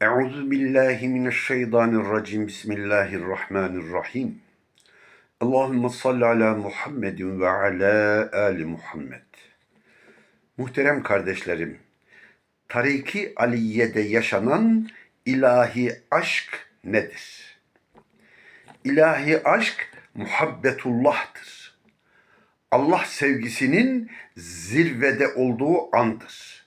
Euzu billahi mineşşeytanirracim. Bismillahirrahmanirrahim. Allahumme salli ala Muhammedin ve ala ali Muhammed. Muhterem kardeşlerim, Tariki Aliye'de yaşanan ilahi aşk nedir? İlahi aşk muhabbetullah'tır. Allah sevgisinin zirvede olduğu andır.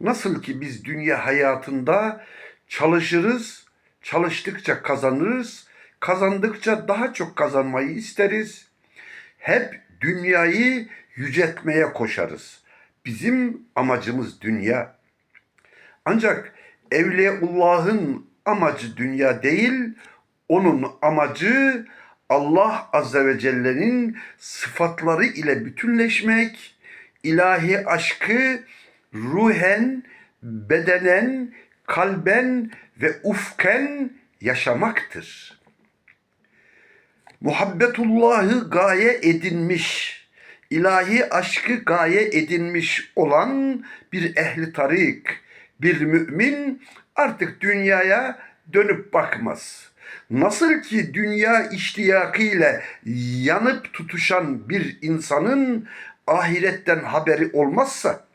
Nasıl ki biz dünya hayatında çalışırız, çalıştıkça kazanırız, kazandıkça daha çok kazanmayı isteriz. Hep dünyayı yüceltmeye koşarız. Bizim amacımız dünya. Ancak Evliyaullah'ın amacı dünya değil, onun amacı Allah Azze ve Celle'nin sıfatları ile bütünleşmek, ilahi aşkı ruhen, bedenen, kalben ve ufken yaşamaktır. Muhabbetullahı gaye edinmiş, ilahi aşkı gaye edinmiş olan bir ehli tarik, bir mümin artık dünyaya dönüp bakmaz. Nasıl ki dünya iştiyakıyla yanıp tutuşan bir insanın ahiretten haberi olmazsa,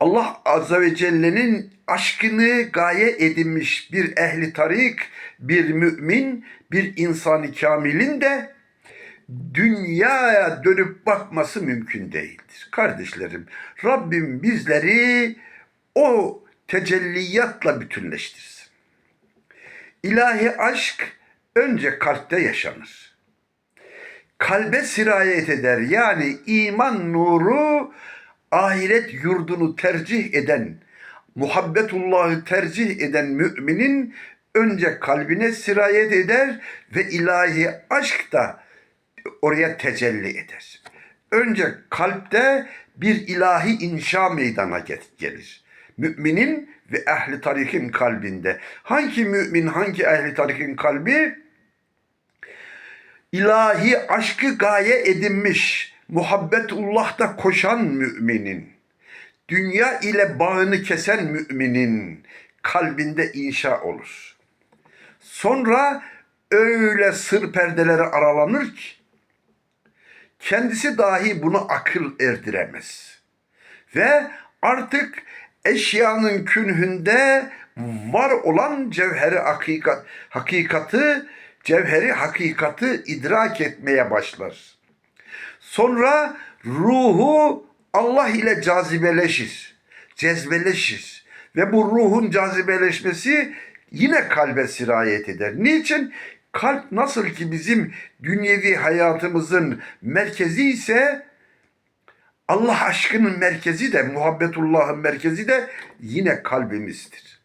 Allah Azze ve Celle'nin aşkını gaye edinmiş bir ehli tarik, bir mümin, bir insanı kamilin de dünyaya dönüp bakması mümkün değildir. Kardeşlerim, Rabbim bizleri o tecelliyatla bütünleştirsin. İlahi aşk önce kalpte yaşanır. Kalbe sirayet eder. Yani iman nuru ahiret yurdunu tercih eden, muhabbetullahı tercih eden müminin önce kalbine sirayet eder ve ilahi aşk da oraya tecelli eder. Önce kalpte bir ilahi inşa meydana gelir. Müminin ve ehli tarikin kalbinde. Hangi mümin, hangi ehli tarikin kalbi? İlahi aşkı gaye edinmiş, muhabbetullah'ta koşan müminin, dünya ile bağını kesen müminin kalbinde inşa olur. Sonra öyle sır perdeleri aralanır ki, kendisi dahi bunu akıl erdiremez. Ve artık eşyanın künhünde var olan cevheri hakikat, hakikatı, cevheri hakikatı idrak etmeye başlar. Sonra ruhu Allah ile cazibeleşir, cezbeleşir. Ve bu ruhun cazibeleşmesi yine kalbe sirayet eder. Niçin? Kalp nasıl ki bizim dünyevi hayatımızın merkezi ise Allah aşkının merkezi de, muhabbetullahın merkezi de yine kalbimizdir.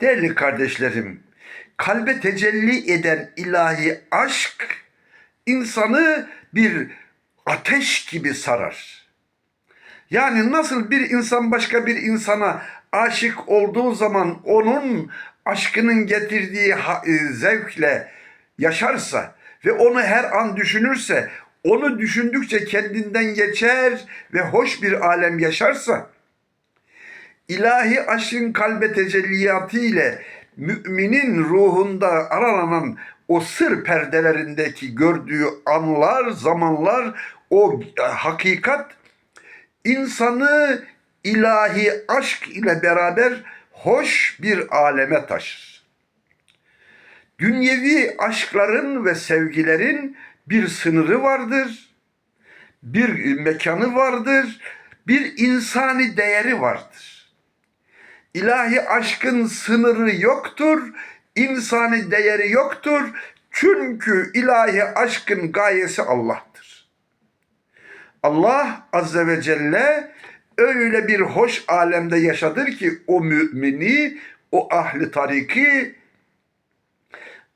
Değerli kardeşlerim, kalbe tecelli eden ilahi aşk insanı bir ateş gibi sarar. Yani nasıl bir insan başka bir insana aşık olduğu zaman onun aşkının getirdiği zevkle yaşarsa ve onu her an düşünürse, onu düşündükçe kendinden geçer ve hoş bir alem yaşarsa, ilahi aşkın kalbe tecelliyatı ile müminin ruhunda aralanan o sır perdelerindeki gördüğü anlar, zamanlar, o hakikat insanı ilahi aşk ile beraber hoş bir aleme taşır. Dünyevi aşkların ve sevgilerin bir sınırı vardır, bir mekanı vardır, bir insani değeri vardır. İlahi aşkın sınırı yoktur, insani değeri yoktur. Çünkü ilahi aşkın gayesi Allah'tır. Allah Azze ve Celle öyle bir hoş alemde yaşadır ki o mümini, o ahli tariki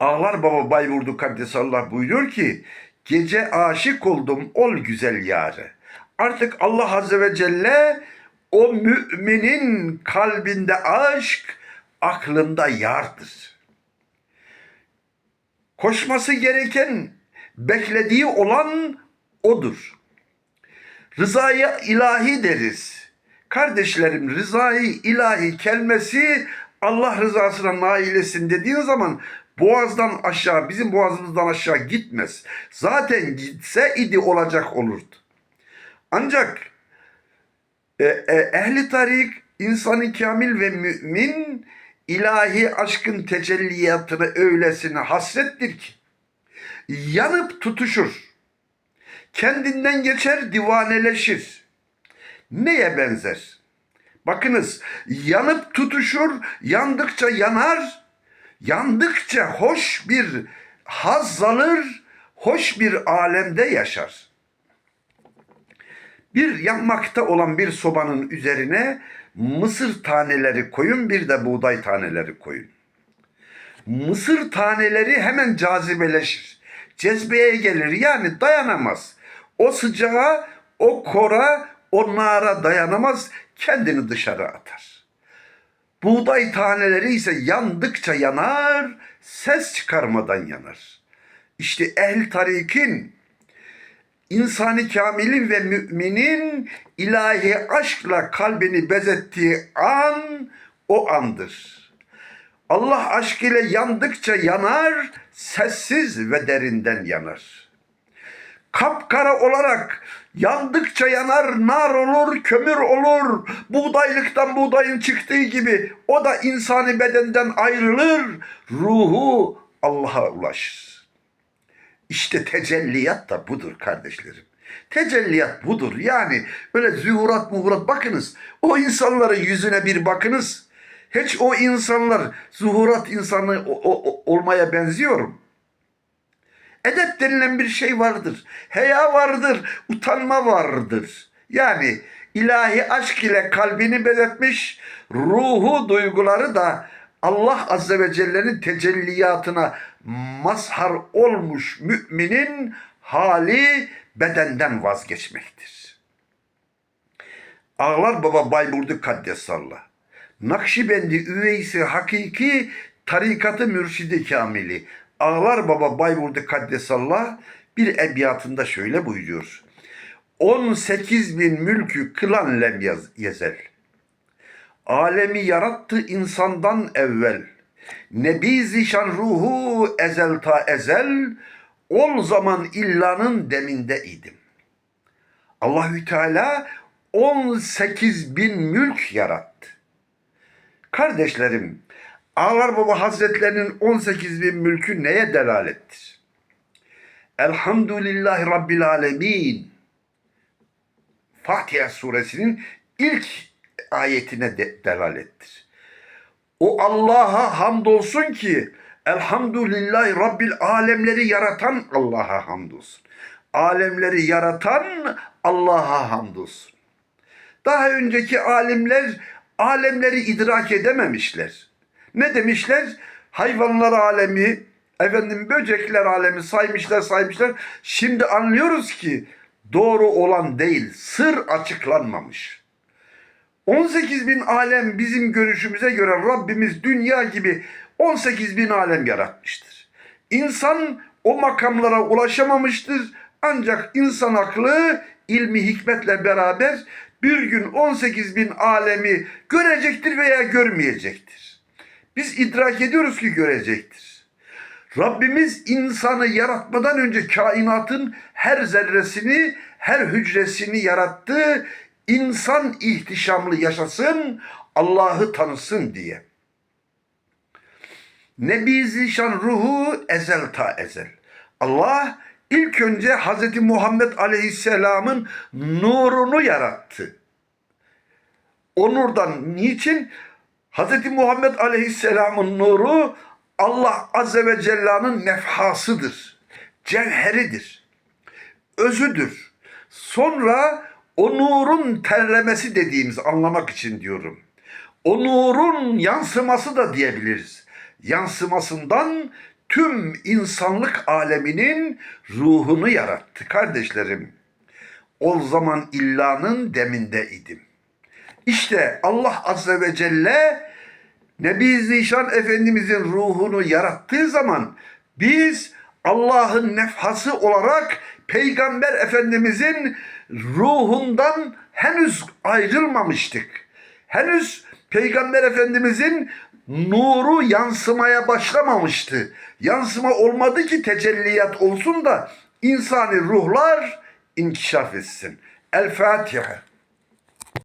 Ağlar Baba Bayburdu Kaddesallah buyuruyor ki gece aşık oldum ol güzel yâre. Artık Allah Azze ve Celle o müminin kalbinde aşk, aklında yardır. Koşması gereken, beklediği olan odur. Rızaya ilahi deriz. Kardeşlerim rızayı ilahi kelimesi Allah rızasına nail etsin dediğin zaman boğazdan aşağı bizim boğazımızdan aşağı gitmez. Zaten gitse idi olacak olurdu. Ancak e, e, ehli tarik insanı kamil ve mümin ilahi aşkın tecelliyatını öylesine hasrettir ki yanıp tutuşur. Kendinden geçer divaneleşir. Neye benzer? Bakınız yanıp tutuşur, yandıkça yanar, yandıkça hoş bir haz alır, hoş bir alemde yaşar. Bir yanmakta olan bir sobanın üzerine mısır taneleri koyun, bir de buğday taneleri koyun. Mısır taneleri hemen cazibeleşir. Cezbeye gelir yani dayanamaz. O sıcağa, o kora, o nara dayanamaz. Kendini dışarı atar. Buğday taneleri ise yandıkça yanar, ses çıkarmadan yanar. İşte ehl tarikin insani kamilin ve müminin ilahi aşkla kalbini bezettiği an o andır. Allah aşk ile yandıkça yanar, sessiz ve derinden yanar. Kapkara olarak yandıkça yanar, nar olur, kömür olur. Buğdaylıktan buğdayın çıktığı gibi o da insani bedenden ayrılır, ruhu Allah'a ulaşır. İşte tecelliyat da budur kardeşlerim. Tecelliyat budur. Yani böyle zühurat muhurat bakınız. O insanların yüzüne bir bakınız. Hiç o insanlar zuhurat insanı o- o- olmaya benziyor mu? Edep denilen bir şey vardır. Heya vardır, utanma vardır. Yani ilahi aşk ile kalbini bezetmiş, ruhu duyguları da Allah Azze ve Celle'nin tecelliyatına mazhar olmuş müminin hali bedenden vazgeçmektir. Ağlar Baba Bayburdu Kaddesallah. Nakşibendi üveysi hakiki tarikatı mürşidi kamili. Ağlar Baba Bayburdu Kaddesallah bir ebiyatında şöyle buyuruyor. 18 bin mülkü kılan lem yezel. Alemi yarattı insandan evvel. Nebi zişan ruhu ezel ta ezel. Ol zaman illanın deminde idim. Allahü Teala 18 bin mülk yarattı. Kardeşlerim, Ağlar Baba Hazretlerinin 18 bin mülkü neye delalettir? Elhamdülillahi Rabbil Alemin. Fatiha suresinin ilk ayetine de delalettir. O Allah'a hamdolsun ki Elhamdülillahi Rabbil alemleri yaratan Allah'a hamdolsun. Alemleri yaratan Allah'a hamdolsun. Daha önceki alimler alemleri idrak edememişler. Ne demişler? Hayvanlar alemi, efendim böcekler alemi saymışlar saymışlar. Şimdi anlıyoruz ki doğru olan değil, sır açıklanmamış. 18 bin alem bizim görüşümüze göre Rabbimiz dünya gibi 18 bin alem yaratmıştır. İnsan o makamlara ulaşamamıştır. Ancak insan aklı ilmi hikmetle beraber bir gün 18 bin alemi görecektir veya görmeyecektir. Biz idrak ediyoruz ki görecektir. Rabbimiz insanı yaratmadan önce kainatın her zerresini, her hücresini yarattı. İnsan ihtişamlı yaşasın, Allah'ı tanısın diye. Nebi Zişan ruhu ezel ta ezel. Allah ilk önce Hz. Muhammed Aleyhisselam'ın nurunu yarattı. O nurdan niçin? Hz. Muhammed Aleyhisselam'ın nuru Allah Azze ve Cella'nın nefhasıdır. Cevheridir. Özüdür. Sonra o nurun terlemesi dediğimiz anlamak için diyorum. O nurun yansıması da diyebiliriz. Yansımasından tüm insanlık aleminin ruhunu yarattı kardeşlerim. O zaman illanın deminde idim. İşte Allah Azze ve Celle Nebi Zişan Efendimizin ruhunu yarattığı zaman biz Allah'ın nefhası olarak Peygamber Efendimizin ruhundan henüz ayrılmamıştık. Henüz Peygamber Efendimizin nuru yansımaya başlamamıştı. Yansıma olmadı ki tecelliyat olsun da insani ruhlar inkişaf etsin. El Fatiha.